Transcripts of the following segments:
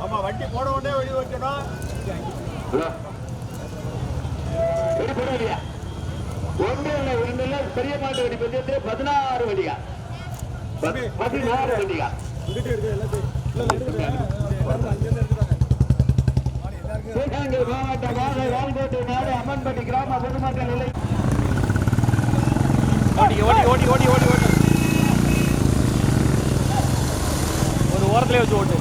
ஆமா வண்டி போட உடனே வெடி வைக்கணும் ஒன்று இல்லை ஒன்று இல்லை பெரிய மாட்டு வெடி பந்தயத்தில் பதினாறு வண்டியா பதினாறு வண்டியா சிவகங்கை மாவட்டம் வாகை வால்கோட்டை நாடு அம்மன்பட்டி கிராம பொதுமக்கள் நிலை. ஓடி ஓடி ஓடி ஓடி ஓடி ஓடி. ஒரு ஓரத்துலேயே வச்சு ஓட்டு.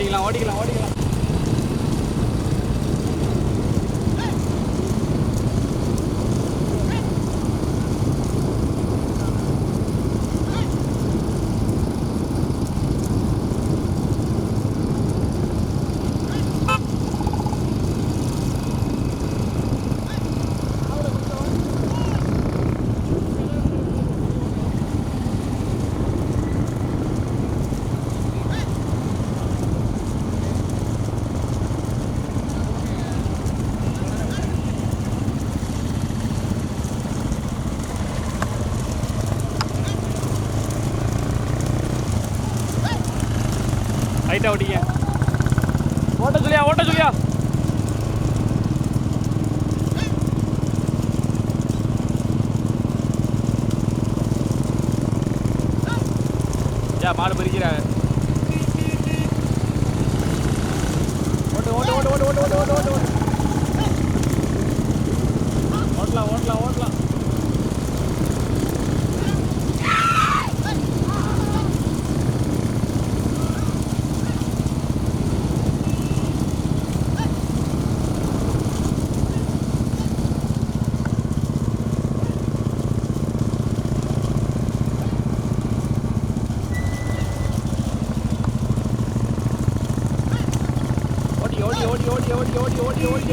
ஓட்டிக்கலாம் ஓட்டிக்கலாம் லைட்டாக ஓட்டிங்க ஓட்ட சொல்லியா ஓட்ட சொல்லியா?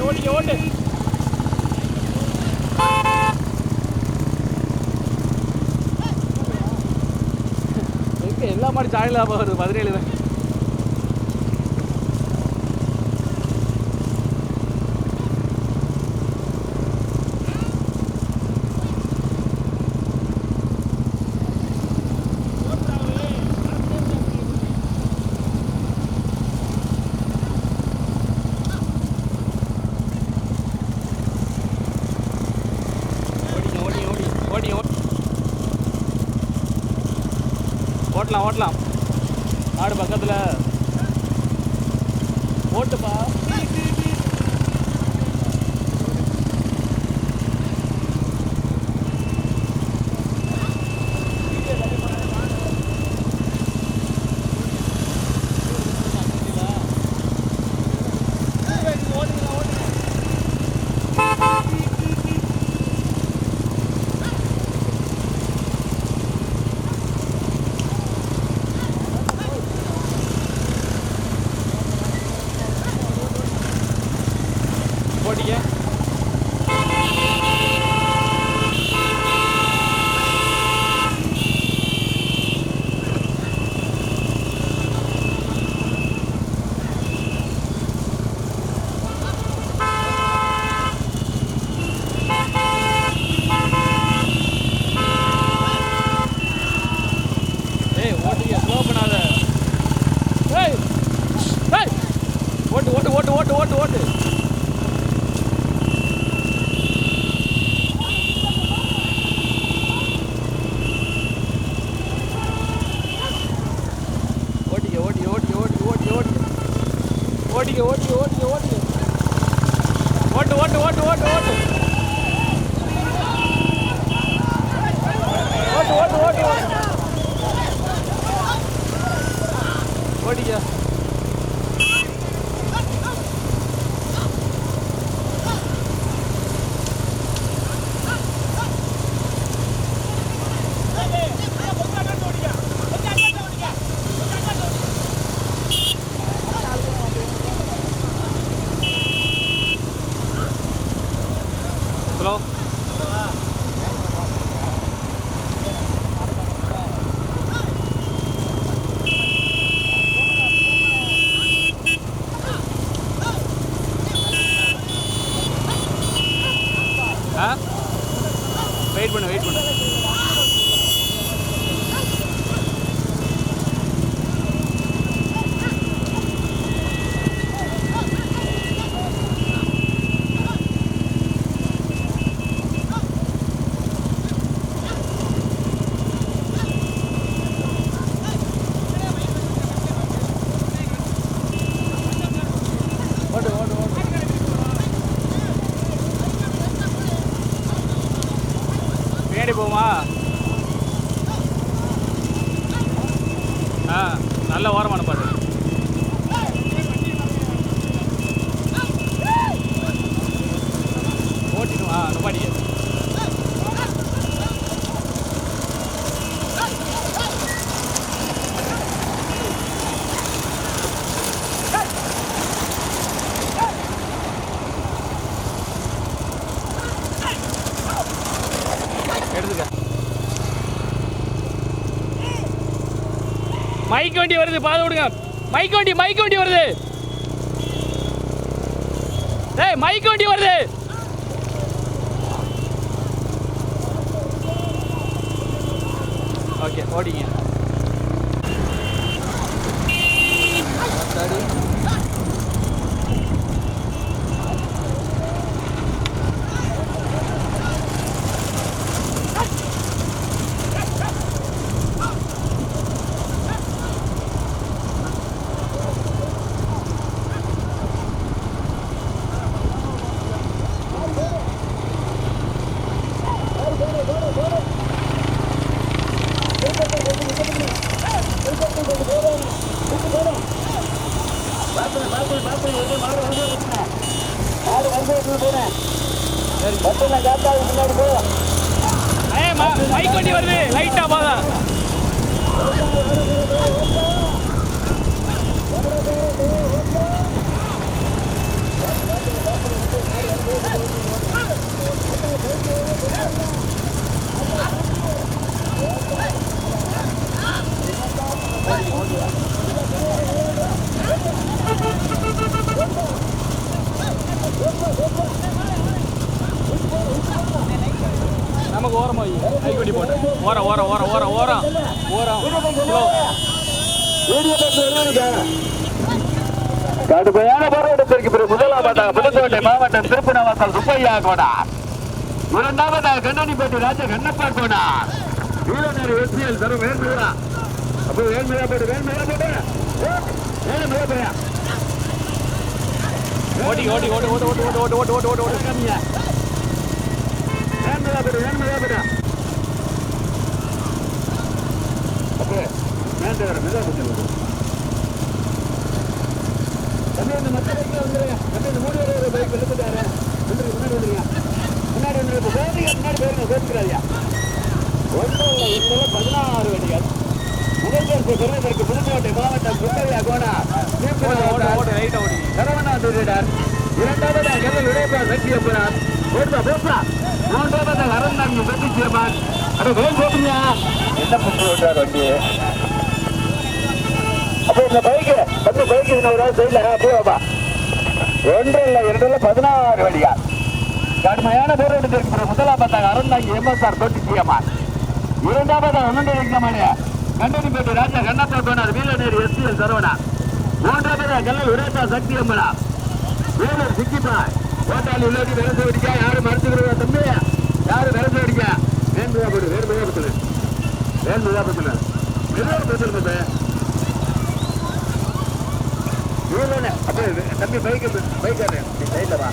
ஓட்டு ஓட்டு. ஓட்டு எல்லாம் மாதிரி சாயலாக வருது பதினேழு ஓட்டலாம் ஓட்டலாம். ஆடு பக்கத்தில். ஓட்டுப்பா. बढ़िया ஓட்டு ஓட்டு ஓட்டு ஓட்டு ஓட்டு. ஓட்டு ஓட்டு ஓட்டு ஓட்டு. ஆ? வெயிட் பண்ணு வெயிட் பண்ணு ஓட்டு ஓட்டு ஓட்டு பின்னாடி போமா ஆ நல்ல ஓரமான பாட்டு ஓட்டிடும் ஆ நுப்பாடிக்க எடுத்துக்க மைக் வண்டி வருது பாத விடுங்க. மைக் வண்டி மைக் வண்டி வருது. டேய் மைக் வண்டி வருது. ஓகே ஓடிங்க ஏய் மைக் வண்டி வருது லைட்டா பாதா நமக்கு ஓரமா வை மைக் வண்டி போட்டு ஓரம் ஓரம் ஓரம் ஓரம் ஓரம் ஓரம் ஸ்லோ கடுமையான போராட்டத்திற்கு பிறகு முதலாவதாக புதுக்கோட்டை மாவட்டம் திருப்பனவாசல் சுப்பையா கோனார் இரண்டாவதாக கண்ணனிப்பட்டி ராஜ கண்ணப்பா கோனார் வீரநேரி வெற்றியல் தரும் வேண்மையா அப்போ வேண்மையா போட்டு வேண்மையா போட்டு வேண்மையா போயா ஓடி ஓடி ஓடி ஓடி ஓடி ஓடி ஓடி ஓடி ஓடி ஓடி ஓடி. வேண்மையா போட்டு வேண்மையா போட்டா அப்போ வேண்ட வர மெதுவா போட்டு அப்படியே இந்த மற்ற பைக்கில் வந்துருங்க அப்படியே இந்த மூணு பேர் பைக் வெளுத்துட்டாரு வந்துருக்கு முன்னாடி வந்துருங்க முன்னாடி வந்து இப்போ போகிறீங்க முன்னாடி போயிருங்க கோபிக்கிறாதியா ஒன்றும் இல்லை இன்னும் பதினாறு வண்டிகள் முதல்வர் பெருமைக்கு புதுக்கோட்டை மாவட்டம் சுந்தரியா கோணா தரவனார் இரண்டாவதாக கதல் விடைபா என்ன பண்ணி வண்டியை அப்ப இந்த பைக்கு வந்து பைக்கு இன்னொரு சைட்ல அப்படியே வாப்பா ஒன்று இல்லை இரண்டு இல்லை பதினாறு வழியா. கடுமையான பேர் எடுத்திருக்கு முதலாம் பார்த்தாங்க அறந்தாங்க எம்எஸ்ஆர் தொட்டி சிஎம்ஆர். ஒன்று ஒன்றுடைய இருக்கமானே கண்டனிப்பேட்டை ராஜா கண்ணப்பா போனார் வீரநேர் எஸ்பிஎல் சரவணா. மூன்றாவது கல்லல் உரேசா சக்தி அம்மனா வேலூர் சிக்கிப்பா. ஓட்டாளி உள்ளோட்டி விரசு பிடிக்க யாரும் மறுத்துக்கிறதா தம்பி? யாரும் விரசு பிடிக்க வேண்புதா போடு வேறு பத்தல வேண்புதா பத்தல எல்லாரும் பத்தல இவ்வளோண்ணே அப்போ தம்பி பைக்கு பைக்காரு நீ சைடில் வா.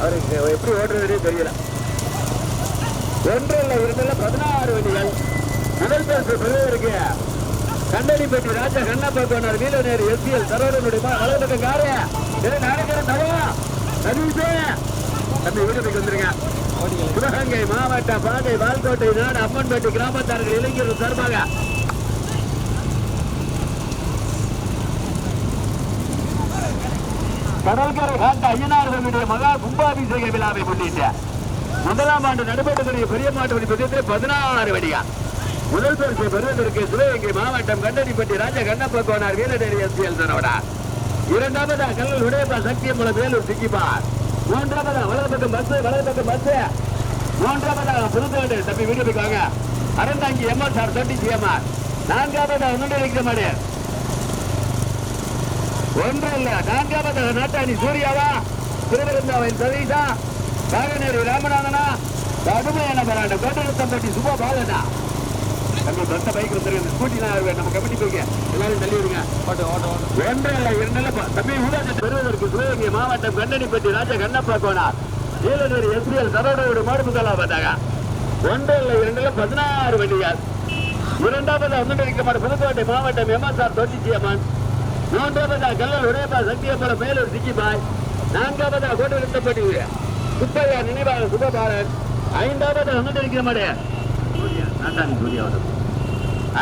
அவருக்கு எப்படி ஓட்டுறது தெரியல. ஒன்று இல்லை இரண்டுல பதினாறு வண்டிகள். முதல் பரிசு பெறுவதற்கு கண்டடிப்பட்டி ராஜா கண்ணப்பா கோனார் வீரநேர் எஸ்பிஎல் வலது பக்கம் காரு இது நடக்கிற தவா. சதீஷே. தம்பி வீட்டுக்கு வந்துருங்க. சிவகங்கை மாவட்ட பாதை வால்கோட்டை நாடு அம்மன்பேட்டை கிராமத்தார்கள் இளைஞர்கள் சார்பாக கடற்கரை காத்த ஐயனார்களுடைய மகா கும்பாபிஷேக விழாவை முன்னிட்டு முதலாம் ஆண்டு நடைபெற்றக்கூடிய பெரிய மாட்டு வண்டி பதினாறு வடியா. முதல் பரிசு பெறுவதற்கு சிவகங்கை மாவட்டம் கண்டடிப்பட்டி ராஜ கண்ணப்ப கோனார் வீரநேரி எஸ்பிஎல் சரவடா இரண்டாவதா கல்லூர் உடையப்பா சக்தியம்பலம் வேலூர் சிக்கிப்பார். மூன்றாவதா வலது பஸ் வலது பக்கம் பஸ். மூன்றாவதா புதுத்தோடு தப்பி வீடு போய்க்காங்க அறந்தாங்கி எம்எஸ்ஆர் தொட்டி சிஎம்ஆர். நான்காவதா ஒன்னுடைய வைக்கிற மாடு ஒன்று இல்ல நான்காவது நாட்டாணி சூர்யாவா? திருவிருந்தாவின் சதீஷா காகநேரி ராமநாதனா கடுமையான பராண்ட கோட்டரத்தம்பட்டி சுபா பாலனா நம்ம சொந்த பைக் வந்துருங்க ஸ்கூட்டிலாம் வருவேன் நம்ம கமிட்டி போய்க்க. எல்லாரும் தள்ளி விடுங்க. ஓட்டு ஓட்டு ஓட்டு. ஒன்று இல்ல இரண்டு தம்பி ஊராட்சி பெறுவதற்கு சிவகங்கை மாவட்டம் கண்டனிப்பட்டி ராஜ கண்ணப்பா கோனார். ஏழுநூறு எஸ்பிஎல் சரோடோடு மாடுமுதலா பார்த்தாங்க ஒன்று இல்ல இரண்டு பதினாறு வண்டிகள். இரண்டாவது அமுதடிக்கமாடு புதுக்கோட்டை மாவட்டம் எம்எஸ்ஆர் தொட்டிச்சியம்மன் மூன்றாவதா கல்லல் உடையப்பா சத்தியபுரம் மேலூர் சிக்கிபாய் நான்காவதா கோட்டை நிறுத்தப்பட்டி சுப்பையா நினைவாக சுபபாலன் ஐந்தாவது அமுதடிக்கமாடு நாட்டாணி சூர்யாவதம்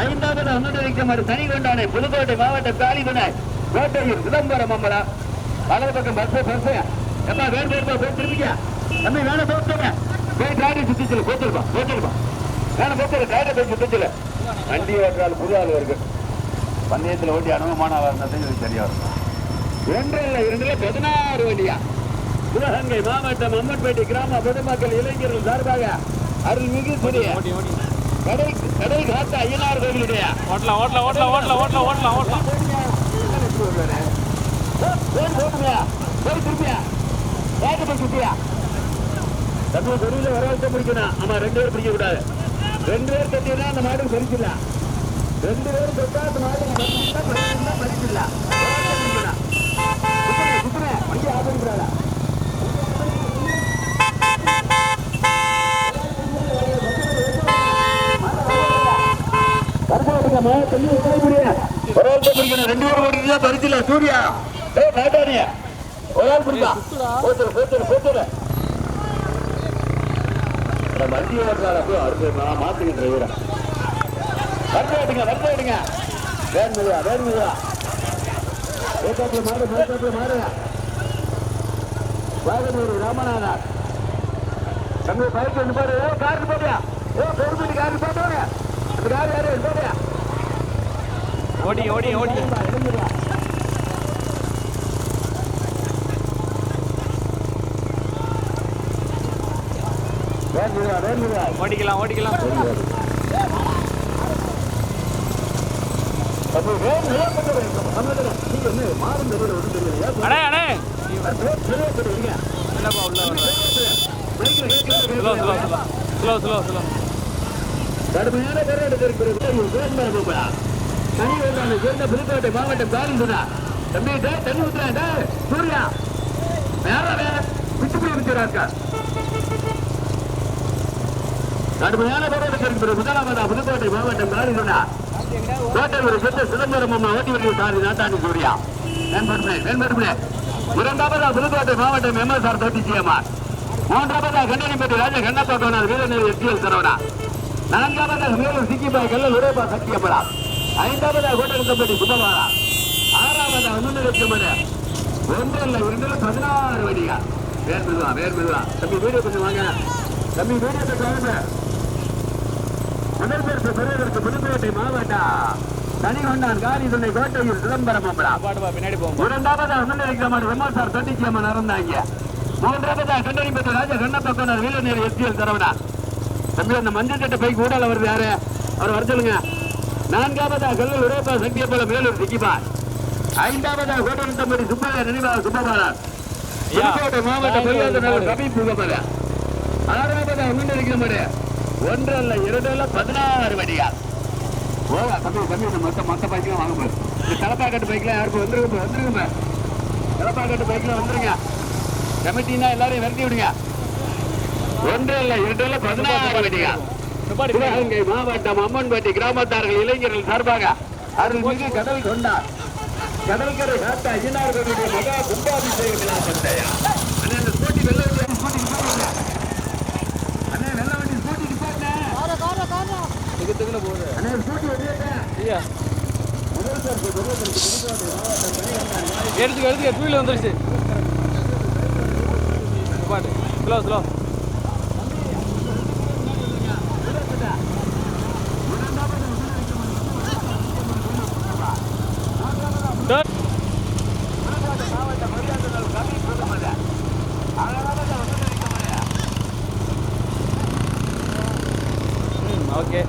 ஐந்தாவது அமுதடிக்கமாடு தனி கொண்டானே புதுக்கோட்டை மாவட்ட காலிபனாய் கோட்டையூர் சிதம்பரம் அம்பலா வலது பக்கம் பஸ் பஸ். எப்பா வேறு பேர் போய் திரும்பிக்க. தம்பி வேலை போட்டுங்க போய் காடி சுத்திச்சல போச்சிருப்பா போச்சிருப்பா வேலை போச்சு டிராடி போய் சுத்திச்சல. வண்டி ஓட்டுறாள் புது ஆள் இருக்கு பந்தயத்தில் ஓட்டி அனுபவமான இருந்தால் சரியா இருக்கும் ஒன்று இல்லை இரண்டுல பதினாறு வண்டியா? சிவகங்கை மாவட்டம் அம்மன்பேட்டை கிராம பொதுமக்கள் இளைஞர்கள் சார்பாக அருள்மிகு புதிய ஓட்டி ஓட்டி கடை கடை காத்த ஐயனார் கோவிலுடைய ஓட்டலாம் ஓட்டலாம் ஓட்டலாம் ஓட்டலாம் ஓட்டலாம் ஓட்டலாம் ஓட்டலாம். போய் போட்டுங்க போய் திருப்பியா வேக போய் சுத்தியா தம்பி தெருவில் வர வச்சு பிடிக்கணும் ஆமா ரெண்டு பேரும் பிடிக்க கூடாது ரெண்டு பேர் கட்டினா அந்த மாடு பறிக்கல ரெண்டு பேரும் கட்டா அந்த மாடு பறிக்கல பறிக்கல சுத்துறேன் சுத்துறேன் வண்டி ஆரம்பிக்கிறாடா ரெண்டு பேரும் ஓடிட்டு பரிசில சூர்யா ஏ நாட்டானியா ஒரு ஆள் பிடிப்பா போத்துரு போத்துரு போத்துரு வண்டி ஓட்டுறாரு அடுத்து நான் மாத்துங்க டிரைவரா வண்டி எடுங்க வண்டி எடுங்க. வேன் மிதுவா ஏத்தாப்புல மாடு மேத்தாப்புல மாடுங்க வாகனூர் ராமநாதா தம்பி பைக் வந்து பாரு. ஏ காருக்கு போட்டியா? ஏ பெருமிட்டு காருக்கு போட்டோங்க அந்த கார் யாரு? போட்டியா ஓடி ஓடி ஓடி. ஓடிக்கலாம் ஓடிக்கலாம். கடுமையான சேர்ந்த புதுக்கோட்டை மாவட்டம் காலிந்துடா டே தண்ணி ஊத்துறேன் டே சூர்யா. வேற வேற விட்டு போய் விட்டுறாக்கா கடுமையான போராட்டத்திற்கு முதலாவதா புதுக்கோட்டை மாவட்டம் காலிந்துடா கோட்டை ஒரு சிதம்பரம் அம்மா ஓட்டி வருகிற சாரி நாட்டாணி சூர்யா மேம்படுமே மேம்படுமே இரண்டாவதா புதுக்கோட்டை மாவட்டம் எம்எஸ்ஆர் தொட்டிச்சியம்மா மூன்றாவதா கண்டனிப்பட்டி ராஜ கண்ணப்பா வீரநேரி சரவணா. மேலும் சிக்கிபாய் கல்ல கோட்டகத்தப்பட்டி ஒன்று இல்லை இரண்டு பதினாறு தம்பி வீடியோ கொஞ்சம் வாங்க. தம்பி வீடியோ கொஞ்சம் வாங்க. முதல் பேருக்கு பெறுவதற்கு புதுக்கோட்டை மாவட்டம் தனிகொண்டான் காரி துணை கோட்டையில் சிதம்பரம் அம்பலா பாட்டுப்பா பின்னாடி போகும் இரண்டாவதா முன்னெடுக்கிறமான விமர்சார் தொட்டிச்சியம்மன் அறந்தாங்க மூன்றாவதா கண்டறிப்பட்ட ராஜா கண்ணப்பக்கனர் வீரநேரி எஸ்பிஎல் தரவனா தம்பி அந்த மஞ்சள் சட்டை பைக் ஊடால வருது யாரு? அவர் வர சொல்லுங்க. நான்காவதா கல்லூர் உரேப்பா சத்தியபல மேலூர் சிக்கிபா ஐந்தாவதா கோட்டனத்தம்படி சுப்பையா நினைவாக புதுக்கோட்டை மாவட்ட பொய்யாத கபி புகமல ஆறாவது முன்ன இருக்கிற மாதிரி ஒன்று அல்ல இரண்டு அல்ல பதினாறு வடியா? ஓவா தம்பி தம்பி இந்த மொத்த மொத்த பைக்கெல்லாம் வாங்க போகுது இந்த தலப்பாக்கட்டு பைக்லாம் யாருக்கும் வந்துருங்க வந்துருங்க தலப்பாக்கட்டு பைக்கில் வந்துருங்க. கமிட்டின்னா எல்லாரையும் விரட்டி விடுங்க. ஒன்று இல்ல இரண்டு இல்ல பதினாறு வடியா? சிவகங்கை மாவட்டம் அம்மன்பட்டி கிராமத்தார்கள் இளைஞர்கள் சார்பாக அருள்மிகு கடல் கொண்டார். கடற்கரை காத்த ஐயனார்களுடைய மகா கும்பாபிஷேக விழா சந்தையா அந்த ஸ்கூட்டி வெள்ள ஸ்கூட்டி நிப்பாட்டுங்க. அண்ணே வெள்ள வண்டி ஸ்கூட்டி நிப்பாட்டுங்க. திக்கு திக்குல போகுது அண்ணே ஸ்கூட்டி வெளியேட்ட. ஐயா முதல் சரக்கு, முதல் சரக்கு, புதுக்கோட்டை மாவட்டம் கனிகண்டான் வாரி எடுத்துக்க எடுத்துக்க டூ வீலர் வந்துருச்சு. நிப்பாட்டு ஸ்லோ ஸ்லோ Done. ம் ஓகே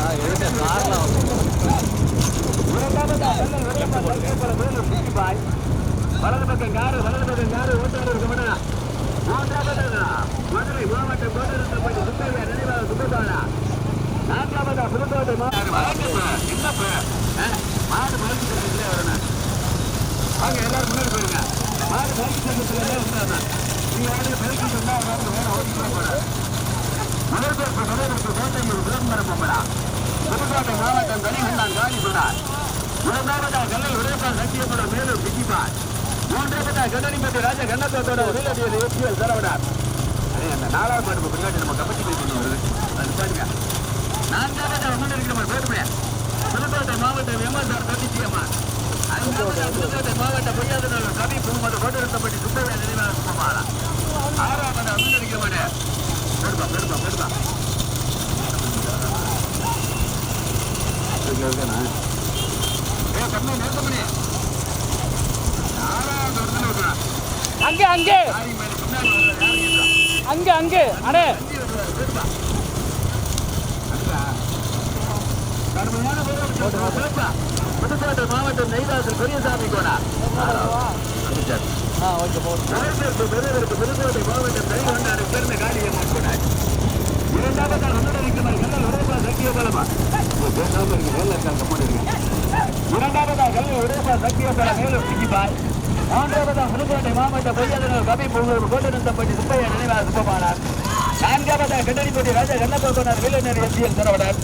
ஆ எடுத்தேன் கார்லாம் வலது பக்கம் காரு வலது பக்கம் காரு ஓட்டாளர் இருக்க மாட்டா மூன்றாவதா மதுரை மாவட்டம் கோட்டரத்தப்பட்டி சுப்பையா நினைவாக சுப்பதானா நான்காவதா புதுக்கோட்டை மாவட்டம் என்னப்ப மாடு மறுத்து சங்கத்திலே வரணும் வாங்க எல்லாரும் முன்னாடி போயிருங்க மாடு மறுத்து சங்கத்திலே நீங்க யாரும் பெருக்கி சொன்னா வேற வேற ஓட்டிட்டு போற முதல்வர் முதல்வருக்கு கோட்டையில் விளம்பரம் போகலா புதுக்கோட்டை மாவட்டம் கனிகண்டான் காலி சொன்னார் மூன்றாவதா கல்லை உடைப்பா சத்தியப்பட மேலும் பிடிப்பார் மூன்றாவதா கண்ணனிப்பட்டி ராஜ கண்ணத்தோட உதவியது எஸ்பிஎல் செலவினார் அந்த நாலாவது மாடு பின்னாடி நம்ம கமிட்டி போய் வருது அது பாருங்க நான்காவதா முன்னாடி இருக்கிற மாதிரி போட்டுமே புதுக்கோட்டை மாவட்டம் எம்எஸ்ஆர் சத்தியம்மா புதுக்கோட்டை மாவட்ட பொய்யாதனர் கவி முகமது கோட்டரத்தப்பட்டி சுப்பையா நினைவாக சுப்பமாலா ஆறாவதா முன்னாடி இருக்கிற மாதிரி பெருப்பா பெருப்பா பெருப்பா ஏ தம்பி நேசமணி ஆறாவது இடத்துல இருக்கிறான் அங்கே அங்கே. யாரி மேலே பின்னாடி வர்ற யாரு இருக்கிறான் அங்கே அங்கே. அடே. வண்டி வருவாரு பெருப்பா அதுவா கடுமையான போராட்டம் பெருப்பா புதுக்கோட்டை மாவட்டம் நெய்தாசல் பெரியசாமி நகரத்திற்கு பெருவருக்கு புதுக்கோட்டை மாவட்டம் தனிகொண்டாடு சேர்ந்த காளியம்மன் கோடார் இரண்டாவது வந்தடைக்கிறார் கல்லல் உடைப்பா சக்கிய பலமா பேசாம இருக்கு வேலை இருக்காங்க போட்டு இருக்கு இரண்டாவதா கல்லல் உடைப்பா சக்கிய பல மேலும் சிக்கிப்பார் மூன்றாவதா புதுக்கோட்டை மாவட்ட பொய்யாளர் கவி கோட்டநந்தப்பட்டி சுப்பையா நினைவா சுப்பமானார் நான்காவதா கண்டடிப்பட்டி ராஜா கண்ணப்போனார் வீரநேர் எஸ்பிஎல் சரவணர்.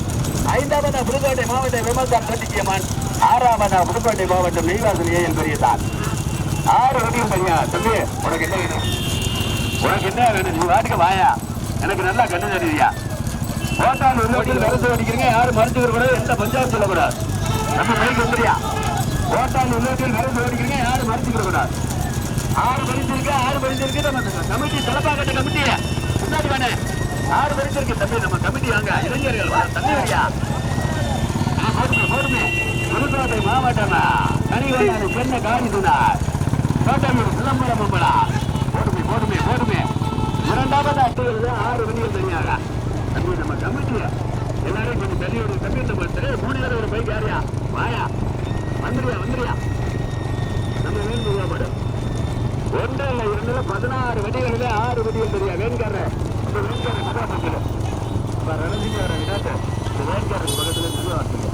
ஐந்தாவதா புதுக்கோட்டை மாவட்ட விமல்தான் சட்டிக்கியமான் ஆறாவதா புதுக்கோட்டை மாவட்டம் நெய்வாசல் ஏஎல் பெரியதான் ஆறு வண்டியும் பையா தம்பி உனக்கு என்ன வேணும்? உனக்கு என்ன வேணும்? நீ வாட்டுக்கு வாயா. எனக்கு நல்லா கண்ணு தெரியுயா ஓட்டால் உள்ளத்தில் விரசு அடிக்கிறீங்க யாரும் மறைச்சுக்கிற கூடாது எந்த பஞ்சாயத்து சொல்லக்கூடாது. நம்ம பைக் வந்துறியா ஓட்டால் உள்ளத்தில் விரசு அடிக்கிறீங்க யாரும் மறைச்சுக்கிற கூடாது ஆறு பரிசு ஆறு பரிசு இருக்கு நம்ம கமிட்டி தலைப்பாக்கட்ட கமிட்டி முன்னாடி வேணே ஆறு பரிசு இருக்கு தம்பி நம்ம கமிட்டி வாங்க. இளைஞர்கள் வா, தம்பி வரியா? போடுமே போடுமே புதுக்கோட்டை மாவட்டமா கனிவண்ணாடு சென்னை காரிதுனார் கோட்டமூர் சிதம்பரம் அம்பலா போடுமே போடுமே போடுமே. இரண்டாவது அட்டையில் ஆறு மணிகள் தனியாக. தம்பி நம்ம கமிட்டிய. எல்லாரையும் கொஞ்சம் தனியோட ஒரு பார்த்து மூணு பேர் ஒரு பைக் யாரியா? வாயா. வந்துருயா வந்துருயா நம்ம வேணும் மாடு ஒன்று இல்லை பதினாறு வண்டிகளில் ஆறு வண்டிகள் தெரியாது வேன்கார இந்த வேன்கார கதாபாத்திரம் இப்போ ரணசிங்கார விடாட்ட இந்த வேன்காரன் பக்கத்தில் திருவார்த்தைங்க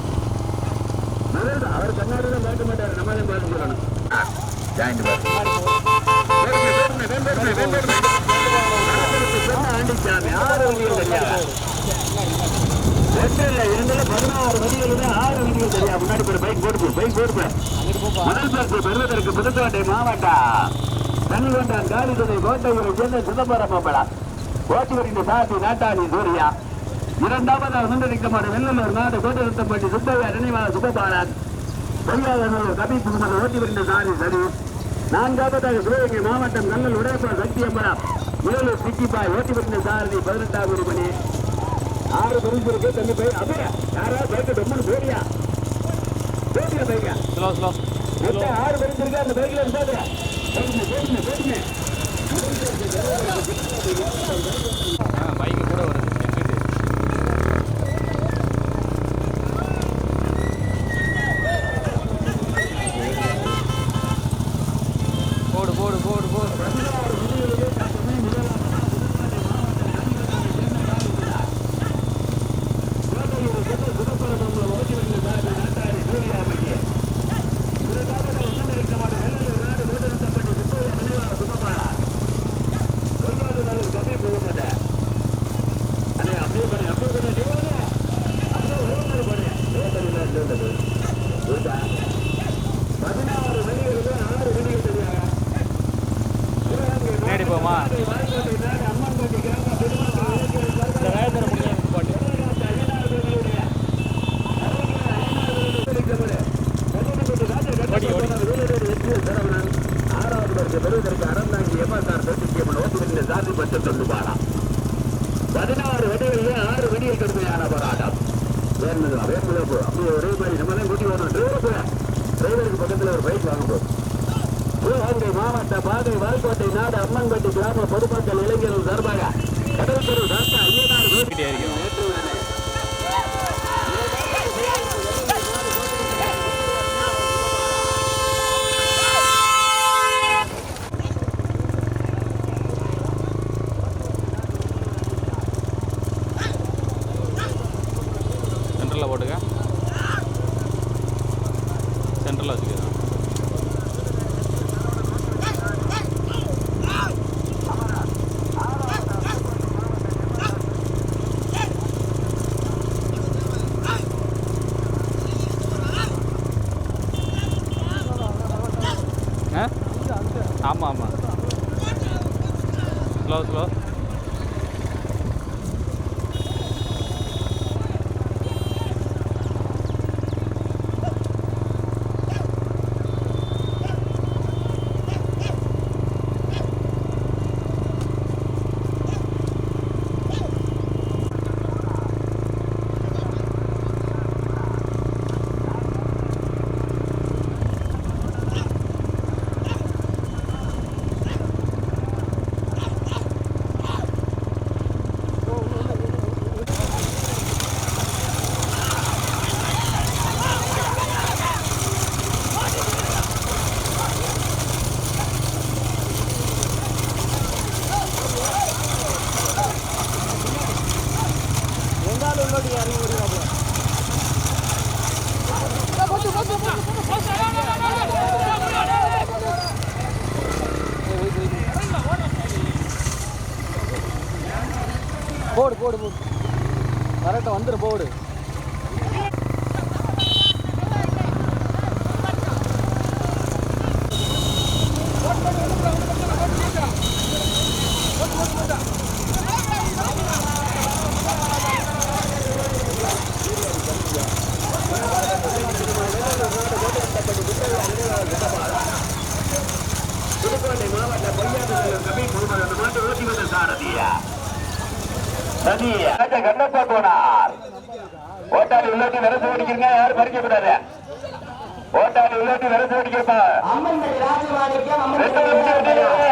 நல்லது அவர் கண்ணாடியில் பார்க்க மாட்டாரு நம்ம தான் பார்த்து சொல்லணும் ஜாயிண்ட் ஆண்டிச்சாமி ஆறு வண்டிகள் தெரியாது ஒன்றில் இரண்டுல பதினாறு வண்டிகள் ஆறு வண்டிகள் தெரியாது முன்னாடி போய் பைக் போட்டு பைக் போட்டு அங்கிட்டு போப்பா முதல் பரிசு பெறுவதற்கு புதுக்கோட்டை மாவட்டம் கனிகொண்டான் காலிதுறை கோட்டையூரை சேர்ந்த சிதம்பரம் மாம்பழா ஓட்டுவரின் சாத்தி நாட்டாணி சூர்யா இரண்டாவது சுந்தரிக்கமான வெள்ளலூர் நாடு கோட்டரத்தப்பட்டி சுப்பையா நினைவாக சுப்பபாலன். பொய்யாதனூர் கபி புகுமது ஓட்டுவரின் சாரி சரி. நான்காவதாக சிவகங்கை மாவட்டம் கல்லல் உடையப்பா சக்தி அம்பலம். ஏழு சிக்கிபாய் ஓட்டி பண்ண சாரதி பதினெட்டாவது மணி ஆறு பரிசு இருக்கு தம்பி போய் அப்படியே யாரா பைக்கு டொம்முன்னு போடியா? போடியா பைக்கா ஸ்லோ ஸ்லோ மொத்தம் ஆறு பரிசு இருக்கு அந்த பைக்ல இருந்தாங்க போடுங்க போடுங்க. ஆ பைக்கு கூட வருது எங்கிட்டு போடு போடு போடு போடு நேடி போமா இந்த வேதனை முடிஞ்சு பாட்டு ஓடி ஓடி ஆறாவது வருஷம் பெறுவதற்கு அறந்தாங்கி எம்எஸ்ஆர் பேசிக்கியம்மன் ஓட்டுநர் சாதி பட்சம் சொல்லுவாரா பதினாறு வெடிகளிலே ஆறு வெடிகள் கடுமையான போராட்டம் வேணுங்களா வேணுங்களா போ அப்படியே ஒரே மாதிரி நம்ம தான் கூட்டி வரணும் டிரைவர் போல டிரைவருக்கு பக்கத்தில் ஒரு பைக் வாங்க போ சிவகங்கை மாவட்ட பாதை வால்கோட்டை நாடு அம்மன்பட்டி கிராம பொதுமக்கள் இளைஞர்கள் சார்பாக கடல் தெரு டாக்டர் ஐயனார் ஆமாம் ஆமாம் ஸ்லோ ஸ்லோ போடு போடு போடு கரெக்டாக வந்துடு போடு புதுக்கோட்டை மாவட்ட பொய்யாளர் கபி குழுமர் அந்த மாட்டு ஓட்டி வந்த சாரதியா சதி ராஜ கண்ணப்பா போனார் ஓட்டாளி உள்ளாட்டி விரசு ஓடிக்கிறீங்க யாரும் பறிக்க கூடாது ஓட்டாளி உள்ளாட்டி விரசு ஓடிக்கிறப்பா ரெண்டு உள்ளாட்டி வெட்டிடுவாரு.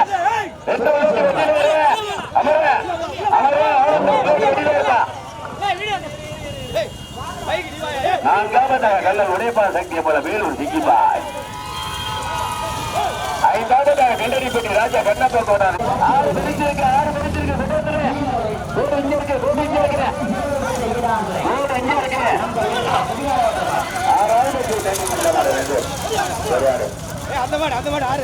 ரெண்டு உள்ளாட்டி வெட்டிடுவாரு. அமருங்க. அமருங்க. அவ்வளவு தூக்கி வெட்டிடுவாருப்பா. உடையப்பா சக்தியை போல வேலூர் சிக்கிப்பாய் ஐந்தாவதாக கல்லடிப்பட்டி ராஜா கண்ணப்ப போனார் ஆறு பிடிச்சிருக்கு ஆறு பிடிச்சிருக்கு சுதந்திரே மூணு இங்க இருக்கு மூணு மூணு ஆறாவது அந்த மாதிரி அந்த மாதிரி ஆறு.